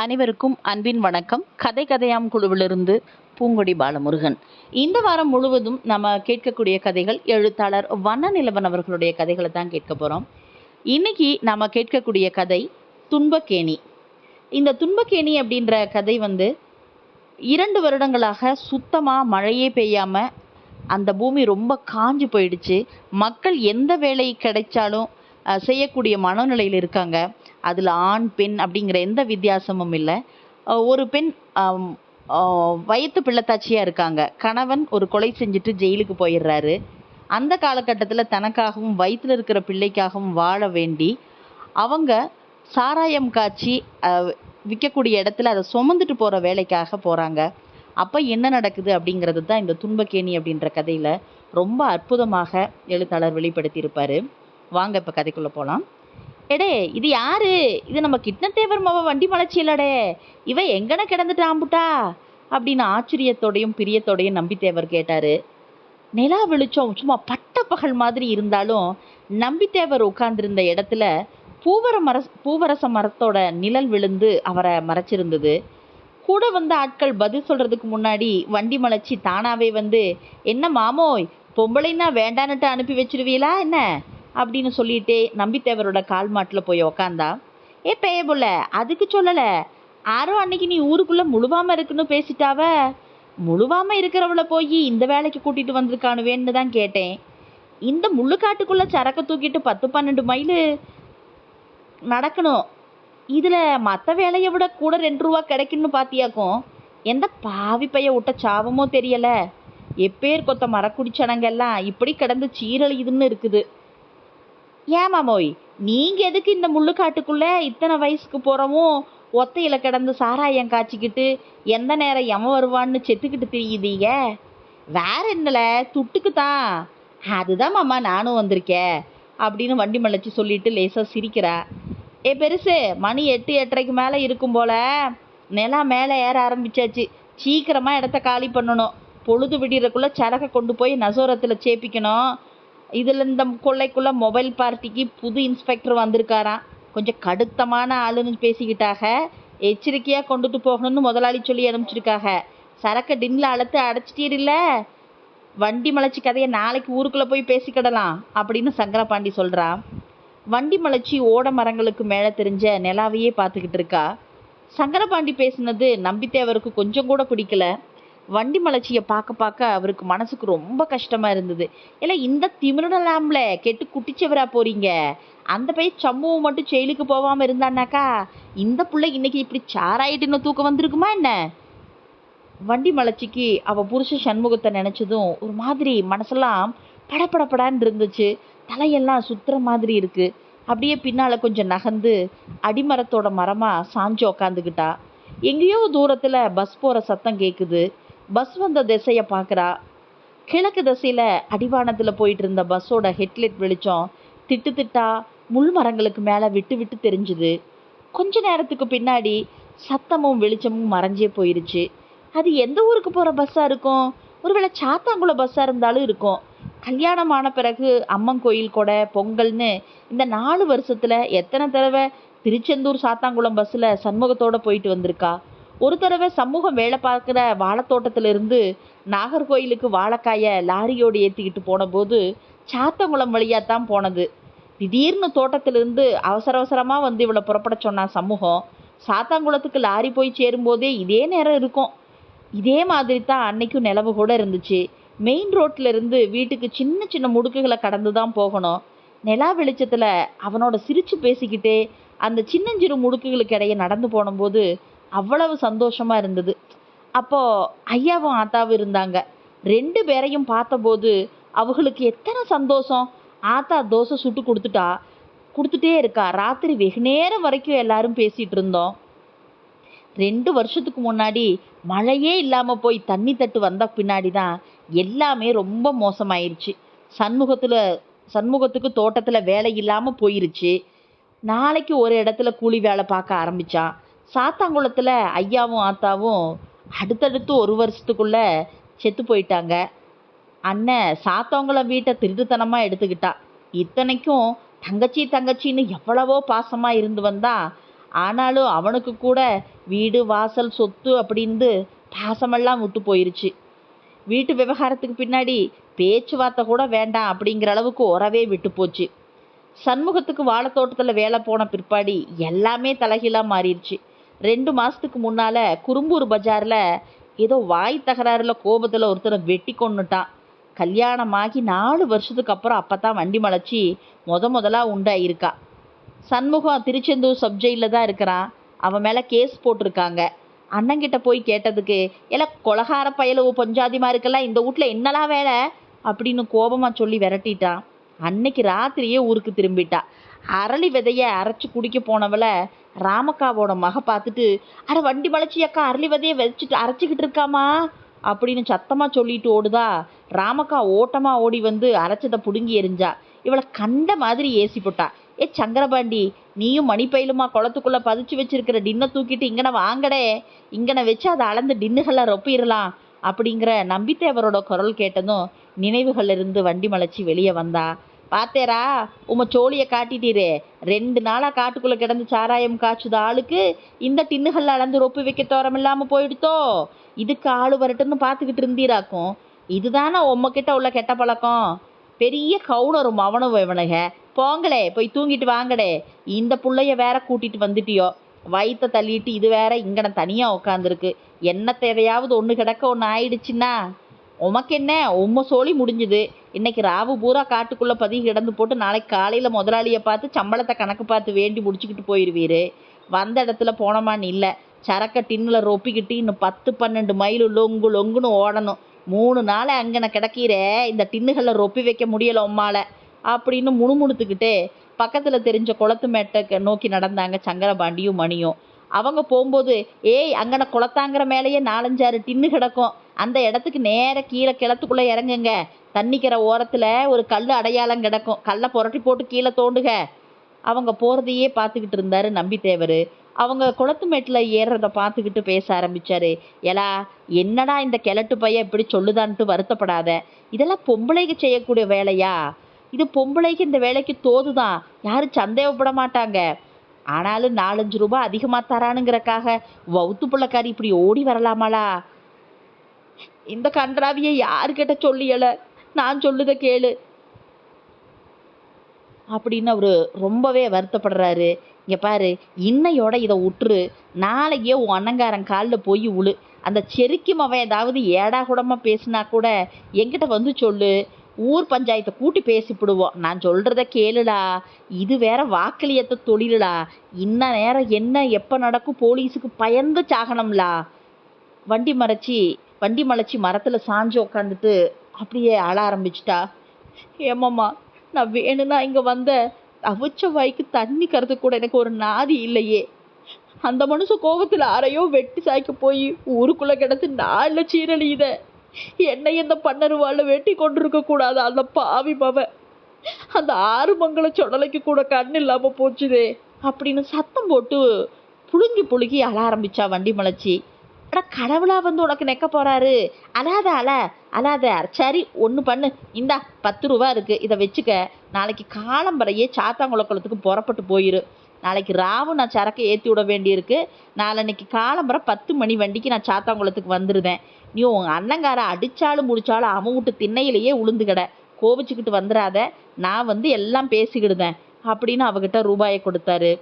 அனைவருக்கும் அன்பின் வணக்கம். கதை கதையாம் குழுவிலிருந்து பூங்கொடி பாலமுருகன். இந்த வாரம் முழுவதும் நம்ம கேட்கக்கூடிய கதைகள் எழுத்தாளர் வண்ணநிலவன் அவர்களுடைய கதைகளை தான் கேட்க போகிறோம் இன்னைக்கு நம்ம கேட்கக்கூடிய கதை துன்பக்கேணி. இந்த துன்பக்கேணி அப்படின்ற கதை வந்து இரண்டு வருடங்களாக சுத்தமாக மழையே பெய்யாமல் அந்த பூமி ரொம்ப காஞ்சு போயிடுச்சு. மக்கள் எந்த வேலை கிடைச்சாலும் செய்யக்கூடிய மனநிலையில் இருக்காங்க. அதில் ஆண் பெண் அப்படிங்கிற எந்த வித்தியாசமும் இல்லை. ஒரு பெண் வயிற்று பிள்ளத்தாச்சியாக பிள்ளைத்தாச்சியாக இருக்காங்க. கணவன் ஒரு கொலை செஞ்சுட்டு ஜெயிலுக்கு போயிடுறாரு. அந்த காலகட்டத்தில் தனக்காகவும் வயிற்றில் இருக்கிற பிள்ளைக்காகவும் வாழ வேண்டி அவங்க சாராயம் காய்ச்சி விற்கக்கூடிய இடத்துல அதை சுமந்துட்டு போகிற வேலைக்காக போகிறாங்க அப்போ என்ன நடக்குது அப்படிங்கிறது தான் இந்த துன்பக்கேணி அப்படின்ற கதையில் ரொம்ப அற்புதமாக எழுத்தாளர் வெளிப்படுத்தியிருப்பார். வாங்க இப்போ கதைக்குள்ளே போகலாம் எடே இது யாரு? இது நம்ம கிட்னத்தேவர் மவ வண்டி மலைச்சியலடே. இவ எங்கன கிடந்துட்டாம்புட்டா அப்படின்னு ஆச்சரியத்தோடையும் பிரியத்தோடையும் நம்பித்தேவர் கேட்டாரு. நிலா வெளிச்சம் சும்மா பட்ட பகல் மாதிரி இருந்தாலும் நம்பித்தேவர் உட்கார்ந்திருந்த இடத்துல பூவர மர பூவரச மரத்தோட நிழல் விழுந்து அவரை மறைச்சிருந்தது. கூட வந்த ஆட்கள் பதில் சொல்றதுக்கு முன்னாடி வண்டி மலைச்சி தானாவே வந்து என்ன மாமோய் பொம்பளைன்னா வேண்டான்னுட்டு அனுப்பி வச்சிருவீங்களா என்ன? அப்படின்னு சொல்லிட்டு நம்பித்தேவரோட கால் மாட்டில் போய் உக்காந்தா ஏ பேயபுல அதுக்கு சொல்லலை. யாரும் அன்னைக்கு நீ ஊருக்குள்ளே முழுவாமல் இருக்குன்னு பேசிட்டாவ. முழுவாமல் இருக்கிறவள போய் இந்த வேலைக்கு கூட்டிகிட்டு வந்திருக்கானுவேன்னு தான் கேட்டேன். இந்த முள்ளுக்காட்டுக்குள்ளே சரக்கை தூக்கிட்டு பத்து பன்னெண்டு மைலு நடக்கணும். இதில் மற்ற வேலையை விட கூட ரெண்டு ரூபா கிடைக்குன்னு பார்த்தியாக்கும் எந்த பாவி பைய விட்ட சாபமோ தெரியலை. எப்பேர் கொத்த மரக்குடிச்சனங்கெல்லாம் இப்படி கிடந்து சீரழியுதுன்னு இருக்குது. ஏன் மாமோய்? நீங்கள் எதுக்கு இந்த முள்ளுக்காட்டுக்குள்ளே இத்தனை வயசுக்கு போகிறவும் ஒத்தையில் கிடந்து சாராயம் காய்ச்சிக்கிட்டு எந்த நேரம் எம வருவான்னு செத்துக்கிட்டு தெரியுதீங்க? வேற என்னல? துட்டுக்கு தான் அதுதான் மாமா நானும் வந்திருக்கேன் அப்படின்னு வண்டி மலைச்சி சொல்லிட்டு லேசாக சிரிக்கிறா. ஏ பெருசு மணி எட்டு எட்டரைக்கு மேலே இருக்கும் போல. நிலா மேலே ஏற ஆரம்பிச்சாச்சு. சீக்கிரமாக இடத்த காலி பண்ணணும். பொழுது விடியறக்குள்ள சரக்கை கொண்டு போய் நசோரத்தில் சேப்பிக்கணும். இதில் இந்த கொள்ளைக்குள்ள மொபைல் பார்ட்டிக்கு புது இன்ஸ்பெக்டர் வந்திருக்காராம். கொஞ்சம் கடுத்தமான ஆளுன்னு பேசிக்கிட்டாக. எச்சரிக்கையாக கொண்டுட்டு போகணும்னு முதலாளி சொல்லி அனுப்பிச்சிருக்காக. சரக்கை டின்ல அழுத்து அடைச்சிட்டீரில்ல வண்டி மலைச்சி கதையை நாளைக்கு ஊருக்குள்ளே போய் பேசிக்கிடலாம் அப்படின்னு சங்கரபாண்டி சொல்கிறான் வண்டி மலைச்சி ஓட மரங்களுக்கு மேலே தெரிஞ்ச நிலாவையே பார்த்துக்கிட்டு இருக்கா. சங்கரபாண்டி பேசினது நம்பித்தேவருக்கு கொஞ்சம் கூட பிடிக்கல. வண்டி மலர்ச்சியை பார்க்க பார்க்க அவருக்கு மனசுக்கு ரொம்ப கஷ்டமாக இருந்தது. இல்லை இந்த திமிரலாம்ல கெட்டு குட்டிச்சவரா போகிறீங்க அந்த பையன் சம்பவம் மட்டும் ஜெயிலுக்கு போகாமல் இருந்தானாக்கா இந்த பிள்ளை இன்னைக்கு இப்படி சாராயிட்டுன்னு தூக்கம் வந்திருக்குமா என்ன? வண்டி மலர்ச்சிக்கு அவள் புருஷ சண்முகத்தை நினச்சதும் ஒரு மாதிரி மனசெல்லாம் படபடபடான்னு இருந்துச்சு. தலையெல்லாம் சுத்துற மாதிரி இருக்குது அப்படியே பின்னால் கொஞ்சம் நகர்ந்து அடிமரத்தோட மரமாக சாஞ்சு உக்காந்துக்கிட்டா. எங்கேயோ தூரத்தில் பஸ் போகிற சத்தம் கேட்குது பஸ் வந்த திசையை பார்க்குறா. கிழக்கு திசையில் அடிவானத்தில் போயிட்டு இருந்த பஸ்ஸோட ஹெட்லைட் வெளிச்சம் திட்டு திட்டா முள் மரங்களுக்கு மேலே விட்டு விட்டு தெரிஞ்சுது. கொஞ்ச நேரத்துக்கு பின்னாடி சத்தமும் வெளிச்சமும் மறைஞ்சே போயிருச்சு. அது எந்த ஊருக்கு போகிற பஸ்ஸாக இருக்கும்? ஒருவேளை சாத்தாங்குளம் பஸ்ஸாக இருந்தாலும் இருக்கும். கல்யாணம் ஆன பிறகு அம்மன் கோயில் கொடை பொங்கல்னு இந்த நாலு வருஷத்தில் எத்தனை தடவை திருச்செந்தூர் சாத்தாங்குளம் பஸ்ஸில் சண்முகத்தோடு போயிட்டு வந்திருக்கா. ஒரு தடவை சமூகம் வேலை பார்க்குற வாழைத்தோட்டத்திலிருந்து நாகர்கோயிலுக்கு வாழைக்காயை லாரியோடு ஏற்றிக்கிட்டு போன போது சாத்தங்குளம் வழியாக தான் போனது. திடீர்னு தோட்டத்திலிருந்து அவசர அவசரமாக வந்து இவளை புறப்பட சொன்னான் சமூகம் சாத்தாங்குளத்துக்கு லாரி போய் சேரும்போதே இதே நேரம் இருக்கும். இதே மாதிரி தான் அன்னைக்கும் நிலவு கூட இருந்துச்சு. மெயின் ரோட்டில் இருந்து வீட்டுக்கு சின்ன சின்ன முடுக்குகளை கடந்து தான் போகணும். நிலா வெளிச்சத்தில் அவனோட சிரிச்சு பேசிக்கிட்டே அந்த சின்னஞ்சிறு முடுக்குகளுக்கு இடையே நடந்து போனபோது அவ்வளவு சந்தோஷமா இருந்தது. அப்போ ஐயாவும் ஆத்தாவும் இருந்தாங்க. ரெண்டு பேரையும் பார்த்தபோது அவங்களுக்கு எத்தனை சந்தோஷம்? ஆத்தா தோசை சுட்டு கொடுத்துட்டா கொடுத்துட்டே இருக்கா. ராத்திரி வெகு நேரம் வரைக்கும் எல்லாரும் பேசிட்டு இருந்தோம். ரெண்டு வருஷத்துக்கு முன்னாடி மழையே இல்லாமல் போய் தண்ணி தட்டு வந்த பின்னாடி தான் எல்லாமே ரொம்ப மோசமாயிருச்சு. சண்முகத்தில் சண்முகத்துக்கு தோட்டத்தில் வேலை இல்லாமல் போயிருச்சு. நாளைக்கு ஒரு இடத்துல கூலி வேலை பார்க்க ஆரம்பிச்சான். சாத்தாங்குளத்தில் ஐயாவும் ஆத்தாவும் அடுத்தடுத்து ஒரு வருஷத்துக்குள்ள செத்து போயிட்டாங்க. அண்ணன் சாத்தாங்குளம் வீட்டை திருட்டுத்தனமாக எடுத்துக்கிட்டா. இத்தனைக்கும் தங்கச்சி தங்கச்சின்னு எவ்வளவோ பாசமாக இருந்து வந்தா. ஆனாலும் அவனுக்கு கூட வீடு வாசல் சொத்து அப்படின்னு பாசமெல்லாம் விட்டு போயிருச்சு. வீட்டு விவகாரத்துக்கு பின்னாடி பேச்சுவார்த்தை கூட வேண்டாம் அப்படிங்கிற அளவுக்கு உறவே விட்டு போச்சு. சண்முகத்துக்கு வாழைத்தோட்டத்தில் வேலை போன பிற்பாடி எல்லாமே தலைகீழாக மாறிடுச்சு. ரெண்டு மாதத்துக்கு முன்னால் குறும்பூர் பஜாரில் ஏதோ வாய் தகராறில் கோபத்தில் ஒருத்தரை வெட்டி கொண்டுட்டான் கல்யாணமாகி நாலு வருஷத்துக்கு அப்புறம் அப்போ தான் வண்டி மலைச்சி முத முதலாக உண்டாயிருக்கா. சண்முகம் திருச்செந்தூர் சப்ஜெக்டில் தான் இருக்கிறான். அவன் மேலே கேஸ் போட்டிருக்காங்க. அண்ணங்கிட்ட போய் கேட்டதுக்கு எல்லாம் கொலகார பயலவு பொஞ்சாதிமாருக்கெல்லாம் இந்த வீட்டில் என்னலாம் வேலை? அப்படின்னு கோபமாக சொல்லி விரட்டிட்டான். அன்னைக்கு ராத்திரியே ஊருக்கு திரும்பிட்டா. அரளி விதையை அரைச்சி குடிக்க போனவளை ராமக்காவோட மக பார்த்துட்டு அட வண்டி வளைச்சி அக்கா அரளி வச்சுட்டு அரைச்சிக்கிட்டு இருக்காமா அப்படின்னு சத்தமாக சொல்லிட்டு ஓடுதா. ராமக்கா ஓட்டமாக ஓடி வந்து அரைச்சதை பிடுங்கி எரிஞ்சா இவளை கண்ட மாதிரி ஏசி போட்டா ஏ சங்கரபாண்டி நீயும் மணிப்பயிலுமா குளத்துக்குள்ளே பதிச்சு வச்சிருக்கிற டின்னை தூக்கிட்டு இங்கன வாங்கடே. இங்கன வச்சு அதை அளந்து டின்னுகளை ரொப்பிடலாம் அப்படிங்கிற நம்பித்தேவரோட குரல் கேட்டதும் நினைவுகள் இருந்து வண்டி மலைச்சி வெளியே வந்தா. பார்த்தேரா உம்ம சோழியை காட்டிட்டீரே. ரெண்டு நாளாக காட்டுக்குள்ளே கிடந்து சாராயம் காய்ச்சுத ஆளுக்கு இந்த டின்னுகளில் அளந்து ரொப்பி வைக்க தோரம் இல்லாமல் போயிடுத்தோ? இதுக்கு ஆள் வரட்டுன்னு பார்த்துக்கிட்டு இருந்தீராக்கும். இதுதானே உம்மக்கிட்ட உள்ள கெட்ட பழக்கம்? பெரிய கவுனரும் அவனும் இவனுக. போங்களே போய் தூங்கிட்டு வாங்கடே. இந்த பிள்ளைய வேற கூட்டிட்டு வந்துட்டியோ? வயிற்ற தள்ளிட்டு இது வேற இங்கன தனியாக உட்காந்துருக்கு என்ன தேவையாவது ஒன்று கிடக்க ஒன்று ஆயிடுச்சுன்னா? உமக்கு என்ன உம்ம சோழி முடிஞ்சுது. இன்னைக்கு ராவு பூரா காட்டுக்குள்ளே பதிவு கிடந்து போட்டு நாளைக்கு காலையில் முதலாளியை பார்த்து சம்பளத்தை கணக்கு பார்த்து வேண்டி முடிச்சுக்கிட்டு போயிடுவீர் வந்த இடத்துல போனோமான்னு இல்லை. சரக்க டின்னில் ரொப்பிக்கிட்டு இன்னும் பத்து பன்னெண்டு மைல் லொங்கு லொங்குன்னு ஓடணும். மூணு நாள் அங்கன கிடக்கீரே இந்த டின்னுகளில் ரொப்பி வைக்க முடியல உம்மால அப்படின்னு முணுமுணுத்துக்கிட்டே பக்கத்தில் தெரிஞ்ச குளத்து மேட்டை நோக்கி நடந்தாங்க சங்கரபாண்டியும் மணியும். அவங்க போகும்போது ஏய் அங்கன குளத்தாங்கிற மேலேயே நாலஞ்சாறு டின்னு கிடக்கும். அந்த இடத்துக்கு நேர கீழே கிளத்துக்குள்ளே இறங்குங்க. தண்ணிக்கிற ஓரத்தில் ஒரு கல் அடையாளம் கிடக்கும். கல்லை புரட்டி போட்டு கீழே தோண்டுக. அவங்க போகிறதையே பார்த்துக்கிட்டு இருந்தார் நம்பித்தேவர். அவங்க குளத்து மேட்டில் ஏறுறத பார்த்துக்கிட்டு பேச ஆரம்பிச்சாரு. எலா என்னடா இந்த கிழட்டு பையன் இப்படி சொல்லுதான்ட்டு வருத்தப்படாத. இதெல்லாம் பொம்பளைக்கு செய்யக்கூடிய வேலையா? இது பொம்பளைக்கு இந்த வேலைக்கு தோதுதான். யாரும் சந்தேகப்பட மாட்டாங்க. ஆனாலும் நாலஞ்சு ரூபாய் அதிகமாக தரானுங்கிறக்காக வவுத்து பிள்ளைக்காரி இப்படி ஓடி வரலாமாளா? இந்த கன்றாவியை யாருக்கிட்ட சொல்லியல? நான் சொல்லுத கேளு. அப்படின்னு அவர் ரொம்பவே வருத்தப்படுறாரு. இங்கே பாரு இன்னையோட இதை விட்டுரு நாளைக்கே உன் அண்ணங்காரன் காலில் போய் உழு. அந்த செருக்கி மவன் ஏதாவது ஏடா கூடமாக பேசினா கூட எங்கிட்ட வந்து சொல்லு. ஊர் பஞ்சாயத்தை கூட்டி பேசிப்பிடுவோம் நான் சொல்கிறத கேளுடா. இது வேற வாக்களியத்தை தொழிலுடா. இன்ன நேரம் என்ன எப்போ நடக்கும் போலீஸுக்கு பயந்து சாகணும்லா வண்டி மறைச்சி வண்டி மலைச்சி மரத்தில் சாஞ்சு உக்காந்துட்டு அப்படியே அழ ஆரம்பிச்சிட்டா. ஏமாம்மா நான் வேணும்னா இங்கே வந்த அவிச்ச வாய்க்கு தண்ணி கருத்து கூட எனக்கு ஒரு நாதி இல்லையே. அந்த மனுஷன் கோபத்தில் அறையோ வெட்டி சாய்க்க போய் ஊருக்குள்ளே கிடந்து நாளில் சீரழியுத. என்னை இந்த பன்னருவாள் வெட்டி கொண்டிருக்க கூடாது? அந்த பாவி மவ. அந்த ஆறு மங்கள சொடலைக்கு கூட கண் இல்லாமல் போச்சுதே. அப்படின்னு சத்தம் போட்டு புழுங்கி புழுங்கி அழ ஆரம்பிச்சா வண்டி மலைச்சி. அட கடவுளா வந்து உனக்கு நெக்க போறாரு. அலாத அல அலாத சரி ஒன்று பண்ணு. இந்தா பத்து ரூபா இருக்கு. இதை வச்சுக்க. நாளைக்கு காலம்பறையே சாத்தாங்குளக்குளத்துக்கு புறப்பட்டு போயிரு. நாளைக்கு ராவும் நான் சரக்கை ஏற்றி விட வேண்டியிருக்கு. நாளன்னைக்கு காலம்பரம் பத்து மணி வண்டிக்கு நான் சாத்தாங்குளத்துக்கு வந்துருந்தேன் நீ உங்கள் அண்ணங்கார அடித்தாலும் முடிச்சாலும் அவன் விட்டு திண்ணையிலேயே உளுந்து கிட கோபிச்சுக்கிட்டு வந்துடாத நான் வந்து எல்லாம் பேசிக்கிடுதேன். அப்படின்னு அவகிட்ட ரூபாயை கொடுத்தாரு.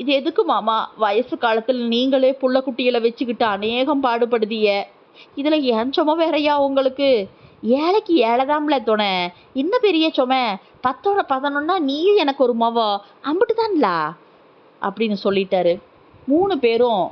இது எதுக்கு மாமா? வயசு காலத்தில் நீங்களே புள்ள குட்டிகளை வச்சுக்கிட்டு அநேகம் பாடுபடுதிய இதில் ஏஞ்சமோ வேறையா உங்களுக்கு? ஏழைக்கு ஏழைதாம்ல துணை. என்ன பெரிய சும? பத்தோட பதினொன்னா நீயும் எனக்கு ஒரு மவ. அம்பிட்டு தான்லா அப்படின்னு சொல்லிட்டாரு. மூணு பேரும்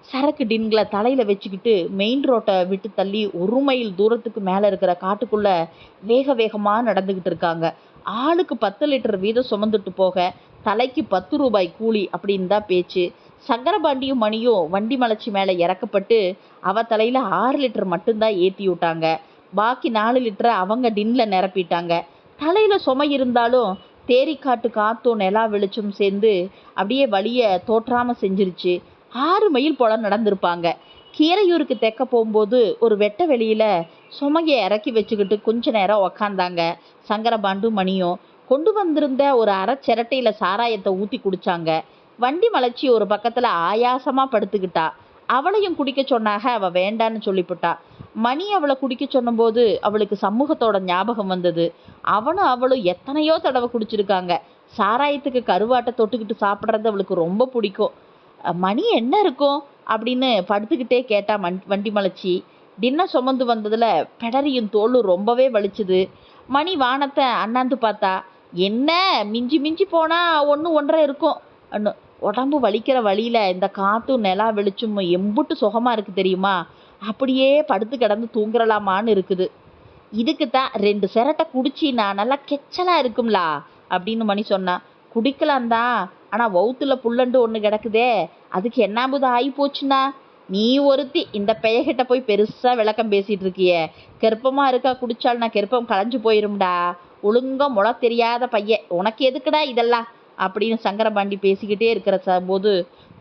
சரக்கு டின்களை தலையில் வச்சுக்கிட்டு மெயின் ரோட்டை விட்டு தள்ளி ஒரு மைல் தூரத்துக்கு மேலே இருக்கிற காட்டுக்குள்ளே வேக வேகமாக நடந்துக்கிட்டு இருக்காங்க. ஆளுக்கு பத்து லிட்டர் வீதம் சுமந்துட்டு போக தலைக்கு பத்து ரூபாய் கூலி அப்படின்னு தான் பேச்சு. சங்கரபாண்டியும் மணியும் வண்டி மலைச்சி மேலே இறக்கப்பட்டு அவ தலையில் ஆறு லிட்டர் மட்டும்தான் ஏற்றி விட்டாங்க. பாக்கி நாலு லிட்டரை அவங்க டின்ல நிரப்பிட்டாங்க. தலையில் சுமை இருந்தாலும் தேரிக்காட்டு காத்தும் நிலா வெளிச்சம் சேர்ந்து அப்படியே வழியை தோற்றாமல் செஞ்சிருச்சு. ஆறு மைல் போல நடந்திருப்பாங்க. கீரையூருக்கு தெக்க போகும்போது ஒரு வெட்ட வெளியில சுமையை இறக்கி வச்சுக்கிட்டு கொஞ்ச நேரம் உக்காந்தாங்க. சங்கரபாண்டு மணியும் கொண்டு வந்திருந்த ஒரு அரை சிரட்டையில் சாராயத்தை ஊற்றி குடித்தாங்க வண்டி மலைச்சி ஒரு பக்கத்துல ஆயாசமா படுத்துக்கிட்டா. அவளையும் குடிக்க சொன்னாக அவ வேண்டான்னு சொல்லிவிட்டா மணி அவளை குடிக்க சொன்னபோது அவளுக்கு சமூகத்தோட ஞாபகம் வந்தது. அவனும் அவளும் எத்தனையோ தடவை குடிச்சிருக்காங்க. சாராயத்துக்கு கருவாட்டை தொட்டுக்கிட்டு சாப்பிட்றது அவளுக்கு ரொம்ப பிடிக்கும். மணி என்ன இருக்கும் அப்படின்னு படுத்துக்கிட்டே கேட்டா மண் வண்டி மலைச்சி டின்னர் சுமந்து வந்ததில் பெடரியும் தோலும் ரொம்பவே வலிச்சுது. மணி வானத்தை அண்ணாந்து பார்த்தா என்ன? மிஞ்சி மிஞ்சி போனால் ஒன்று ஒன்றரை இருக்கும். அன்னு உடம்பு வலிக்கிற வழியில் இந்த காற்றும் நிலா வெளிச்சும் எம்புட்டு சுகமாக இருக்குது தெரியுமா? அப்படியே படுத்து கிடந்து தூங்குறலாமான்னு இருக்குது. இதுக்கு தான் ரெண்டு சிரட்டை குடிச்சின்னா நல்லா கெச்சலாக இருக்கும்லா அப்படின்னு மணி சொன்னான் குடிக்கலாம் தான் ஆனால் வவுத்துல புல்லண்டு ஒன்று கிடக்குதே அதுக்கு என்னாம்புது ஆகி போச்சுன்னா? நீ ஒருத்தி இந்த பெயகிட்ட போய் பெருசாக விளக்கம் பேசிகிட்டு இருக்கியே. கெருப்பமாக இருக்கா குடிச்சால் நான் கெருப்பம் களைஞ்சு போயிரும்டா. ஒழுங்கா முள தெரியாத பையன் உனக்கு எதுக்குடா இதெல்லாம்? அப்படின்னு சங்கரபாண்டி பேசிக்கிட்டே இருக்கிற போது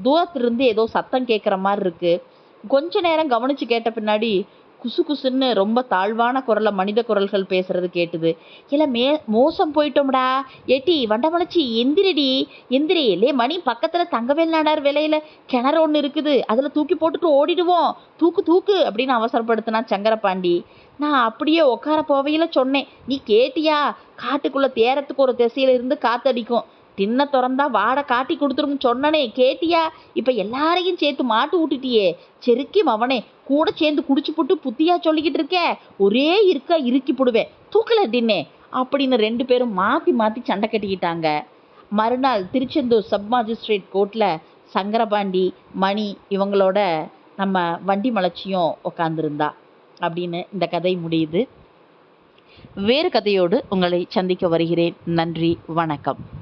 தூரத்திலிருந்து ஏதோ சத்தம் கேட்குற மாதிரி இருக்குது கொஞ்ச நேரம் கவனிச்சு கேட்ட பின்னாடி குசு குசுன்னு ரொம்ப தாழ்வான குரலில் மனித குரல்கள் பேசுறது கேட்டுது. இல்லை மே மோசம் போயிட்டோம்டா. ஏட்டி வண்டமலைச்சி எந்திரிடி. எந்திரி. லே மணி பக்கத்தில் தங்கவேல் நாடார் விலையில கிணறு ஒன்று இருக்குது. அதில் தூக்கி போட்டுட்டு ஓடிடுவோம். தூக்கு தூக்கு அப்படின்னு அவசரப்படுத்தினா சங்கரபாண்டி. நான் அப்படியே உட்கார போவையில் சொன்னேன். நீ கேட்டியா? காட்டுக்குள்ளே தேரத்துக்கு ஒரு திசையில இருந்து காத்தடிக்கும். தின்ன திறந்தா வாடை காட்டி கொடுத்துருன்னு சொன்னனே கேட்டியா? இப்போ எல்லாரையும் சேர்த்து மாட்டு விட்டுட்டியே செருக்கி மவனே கூட சேர்ந்து குடிச்சு போட்டு புத்தியா சொல்லிக்கிட்டு இருக்கே. ஒரே இருக்கா இறுக்கி போடுவேன். தூக்கல தின்னே. அப்படின்னு ரெண்டு பேரும் மாற்றி மாற்றி சண்டை கட்டிக்கிட்டாங்க. மறுநாள் திருச்செந்தூர் சப் மாஜிஸ்ட்ரேட் கோர்ட்டில் சங்கரபாண்டி மணி இவங்களோட நம்ம வண்டி மலர்ச்சியும் உட்காந்துருந்தா அப்படின்னு இந்த கதை முடியுது. வேறு கதையோடு உங்களை சந்திக்க வருகிறேன். நன்றி வணக்கம்.